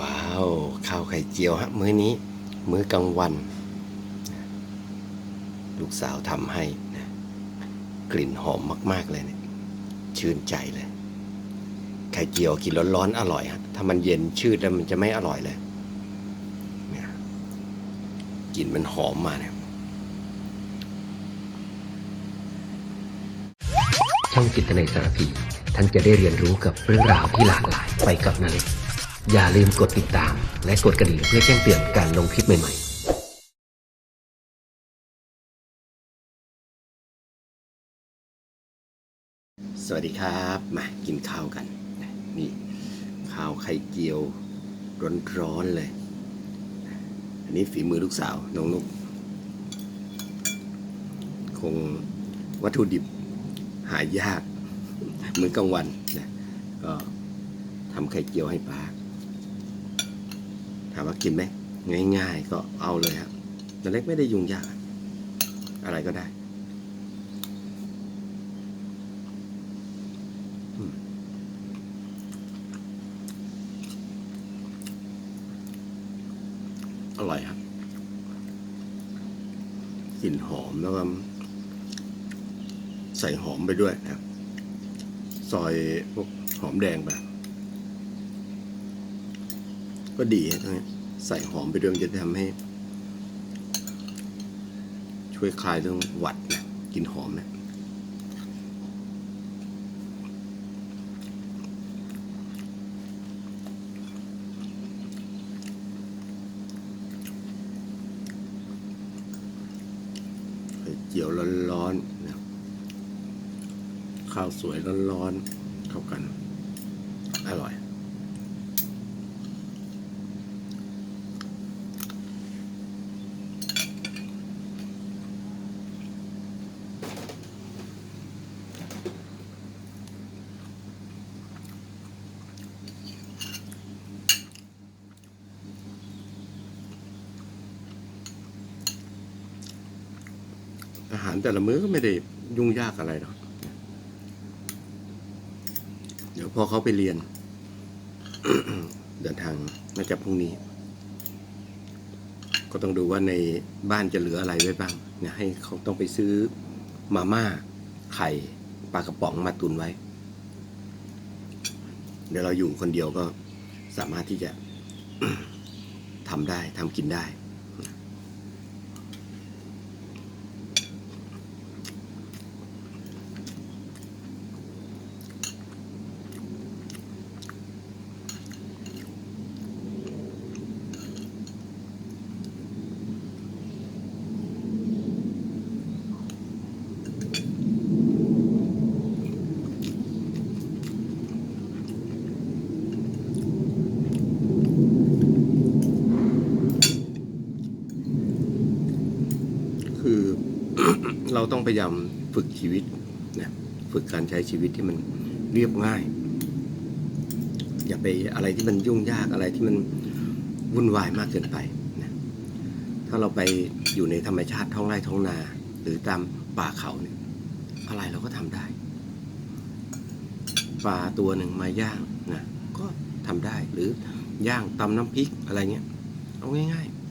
ว้าวข้าวไข่เจียวฮะมื้อนี้ มื้อกลางวัน ลูกสาวทำให้นะกลิ่นหอมมากๆเลยเนี่ยชื่นใจเลย ไข่เจียวกินร้อนๆอร่อยฮะถ้ามันเย็นชืดแล้วมันจะไม่อร่อยเลยเนี่ยกลิ่นมันหอมมาเนี่ยช่องจิตนสารพีท่านจะได้เรียนรู้กับเรื่องราวที่หลากหลายไปกับนาเล็ก อย่าลืมกดติดตาม และกดกระดิ่งเพื่อแจ้งเตือนการลงคลิปใหม่ๆสวัสดีครับมากินข้าวกันนี่ข้าวไข่เจียวร้อนๆเลย อันนี้ฝีมือลูกสาวน้องนุกคงวัตถุดิบหายากเหมือนกลางวันนะก็ทำไข่เจียวให้ป้า ถามว่ากินไหมง่าย ๆ ก็เอาเลยครับแต่เล็กไม่ได้ยุ่งยาก อะไรก็ได้อร่อยครับกลิ่นหอมแล้วก็ใส่หอมไปด้วยนะซอยพวกหอมแดงไป ก็ดีใส่หอมไปด้วยมันจะทำให้ ช่วยคลายเรื่องหวัดนะกินหอมนะเจียวร้อนๆนะข้าวสวยร้อนๆเข้ากัน อร่อย อารแต่ละมื้อก็ไม่ได้ยุ่งยากอะไรหรอกเดี๋ยวพอเขาไปเรียน เดินทางมาจากพรุ่งนี้ ก็ต้องดูว่าในบ้านจะเหลืออะไรไว้บ้างเนี่ยให้เขาต้องไปซื้อมาม่าไข่ปลากระป๋องมาตุนไว้ เดี๋ยวเราอยู่คนเดียวก็สามารถที่จะทำได้ทำกินได้ คือ เรา ต้องพยายามฝึกชีวิตนะฝึกการใช้ชีวิตที่มันเรียบง่าย อย่าไปอะไรที่มันยุ่งยากอะไรที่มันวุ่นวายมากเกินไปนะถ้าเราไปอยู่ในธรรมชาติท้องไร่ท้องนา หรือตามป่าเขาเนี่ยอะไรเราก็ทำได้ปลาตัวหนึ่งมาย่างนะก็ทำได้หรือย่างตำน้ำพริกอะไรเงี้ยเอาง่ายๆ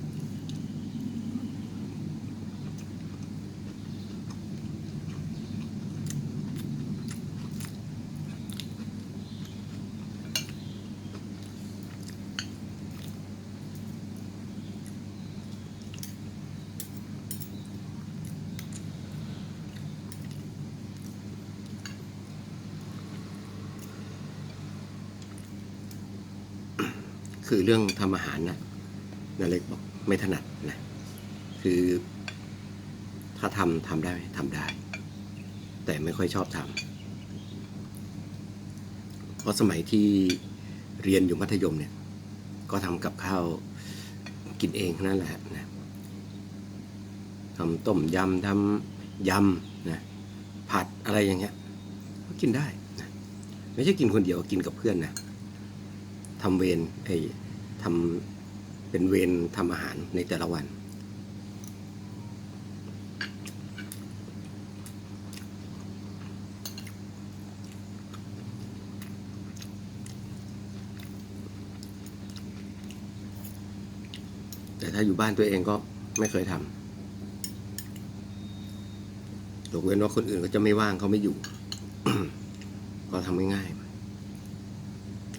คือเรื่องทำอาหารนะนาเล็กบอกไม่ถนัดนะ คือ ถ้าทำทำได้ไหมทำได้ แต่ไม่ค่อยชอบทำเพราะสมัยที่เรียนอยู่มัธยมเนี่ย ก็ทำกับข้าวกินเองทั้งนั่นแหละนะทำต้มยำทำยำนะผัดอะไรอย่างเงี้ยก็กินได้นะไม่ใช่กินคนเดียวกินกับเพื่อนนะ ทำเวรไอ้ทำเป็นเวรทำอาหารในแต่ละวัน แต่ถ้าอยู่บ้านตัวเองก็ไม่เคยทำยกเว้นว่าคนอื่นก็จะไม่ว่างเขาไม่อยู่ ก็ทำง่ายๆ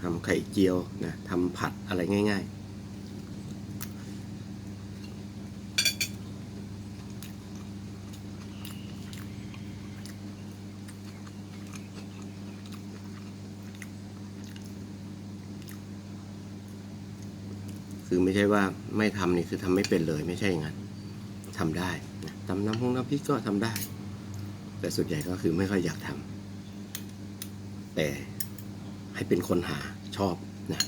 ทำไข่เจียวนะทำผัดอะไรง่าย ๆคือไม่ใช่ว่าไม่ทำนี่คือทำไม่เป็นเลยไม่ใช่อย่างนั้นทำได้นะตำน้ำพงน้ำพริกก็ทำได้ แต่ส่วนใหญ่ก็คือไม่ค่อยอยากทำแต่ ให้เป็นคนหาชอบนะ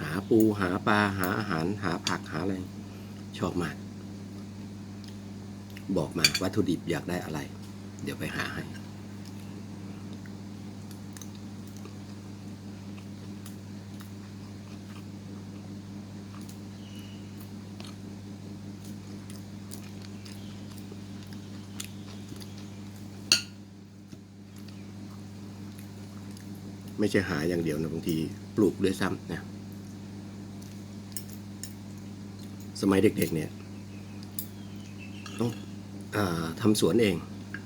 หาปูหาปลาหาอาหาร หาผักหาอะไร ชอบมาก บอกมาวัตถุดิบอยากได้อะไร เดี๋ยวไปหาให้ ไม่ใช่หาอย่างเดียวนะบางทีปลูกด้วยซ้ำนะสมัยเด็กๆเนี่ยต้องอทำสวนเอง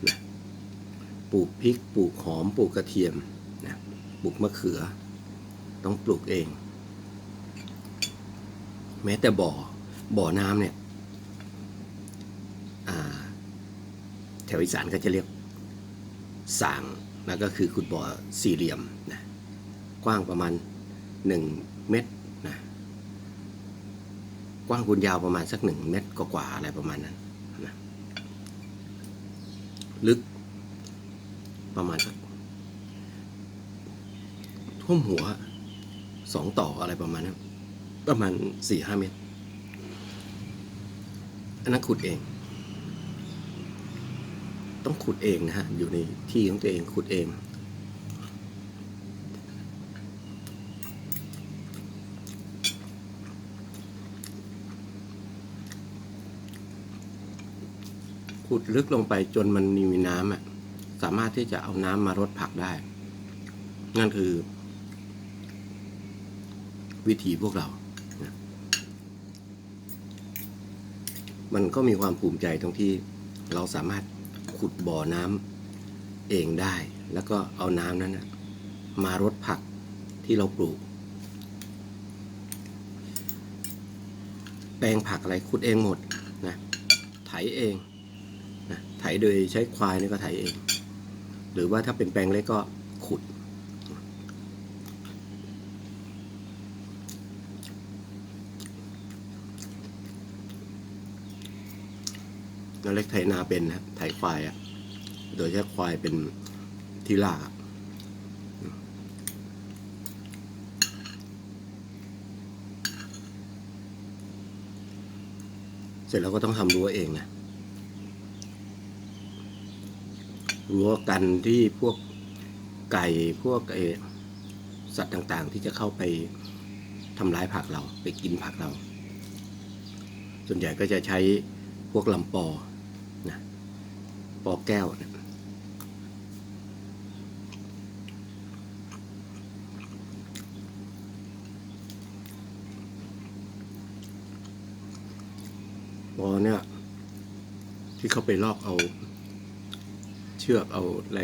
นะปลูกพริกปลูกหอมปลูกกระเทียมนะปลูกมะเขือ ต้องปลูกเอง แม้แต่บ่อบ่อน้ำเนี่ยแถวอีสานก็จะเรียกสาง แล้วก็คือขุดบ่อสี่เหลี่ยมนะกว้างประมาณหนึ่งเมตรนะกว้างคูณยาวประมาณสักหนึ่งเมตรกว่าๆอะไรประมาณนั้นนะลึกประมาณสักท่วมหัวสองต่ออะไรประมาณนั้นประมาณสี่ห้าเมตรอันนั้นขุดเอง ต้องขุดเองนะฮะ อยู่ในที่ของตัวเองขุดเอง ขุดลึกลงไปจนมันมีน้ำอะ สามารถที่จะเอาน้ำมารดผักได้ นั่นคือ วิธีพวกเรามันก็มีความภูมิใจตรงที่เราสามารถ ขุดบ่อน้ำเองได้ แล้วก็เอาน้ำนั้นนะมารดผักที่เราปลูก แปลงผักอะไรขุดเองหมดนะไถเองนะไถโดยใช้ควายนี่ก็ไถเอง หรือว่าถ้าเป็นแปลงเล็กก็ขุด นาเล็กไถนาเป็นนะไถควายอะ่ะ โดยใช้ควายเป็นที่ลากเสร็จแล้วก็ต้องทำรั้วเองนะรั้วกันที่พวกไก่พวกไอสัตว์ต่างๆ ที่จะเข้าไปทำร้ายผักเรา ไปกินผักเรา ส่วนใหญ่ก็จะใช้พวกลำปอ นะปอแก้วนะปอเนี่ย ที่เขาไปลอกเอา เชือกเอาอะไร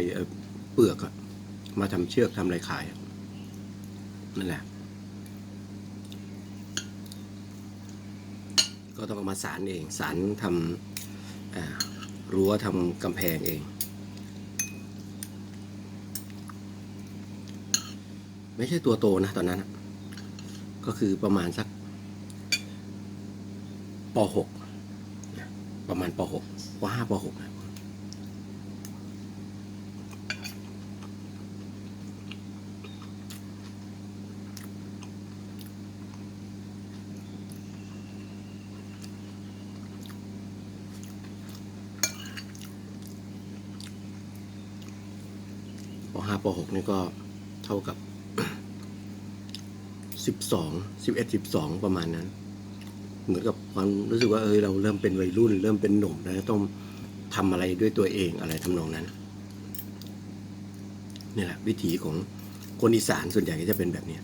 เปลือกอะมาทำเชือกทำอะไรขายนั่นแหละ ก็ต้องเอามาสารเองสารทำ รั้วทำกำแพงเอง ไม่ใช่ตัวโตนะตอนนั้น ก็คือประมาณสักป .6 ประมาณป .6 ป .5 ป .6 นะป .5 ป .6 นี่ก็เท่ากับสิบสองสิบเอ็ดสิบสองประมาณนั้น เหมือนกับความรู้สึกว่าเออเราเริ่มเป็นวัยรุ่น เริ่มเป็นหนุ่มแล้วต้องทำอะไรด้วยตัวเองอะไรทำนองนั้นนี่แหละวิถีของคนอีสานส่วนใหญ่ก็จะเป็นแบบเนี้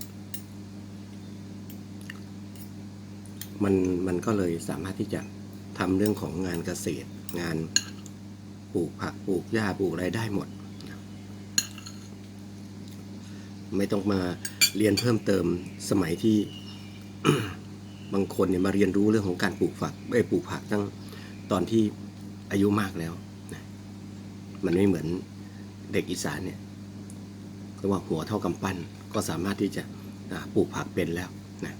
มันมันก็เลยสามารถที่จะทำเรื่องของงานเกษตร งานปลูกผักปลูกหญ้าปลูกอะไรได้หมด ไม่ต้องมาเรียนเพิ่มเติมสมัยที่บางคนเนี่ยมาเรียนรู้เรื่องของการปลูกฝักไอ้ปลูกผักตั้งตอนที่อายุมากแล้วนะมันไม่เหมือนเด็กอีสานเนี่ยเรียกว่าหัวเท่ากำปั้นก็สามารถที่จะปลูกผักเป็นแล้วนะ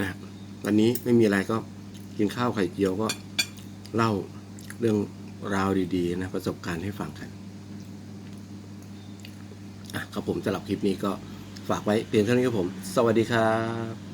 นะ วันนี้ไม่มีอะไรก็กินข้าวไข่เจียวก็เล่าเรื่องราวดีๆนะประสบการณ์ให้ฟังกันอะครับผมสำหรับคลิปนี้ก็ฝากไว้เพียงเท่านี้ครับผม สวัสดีครับ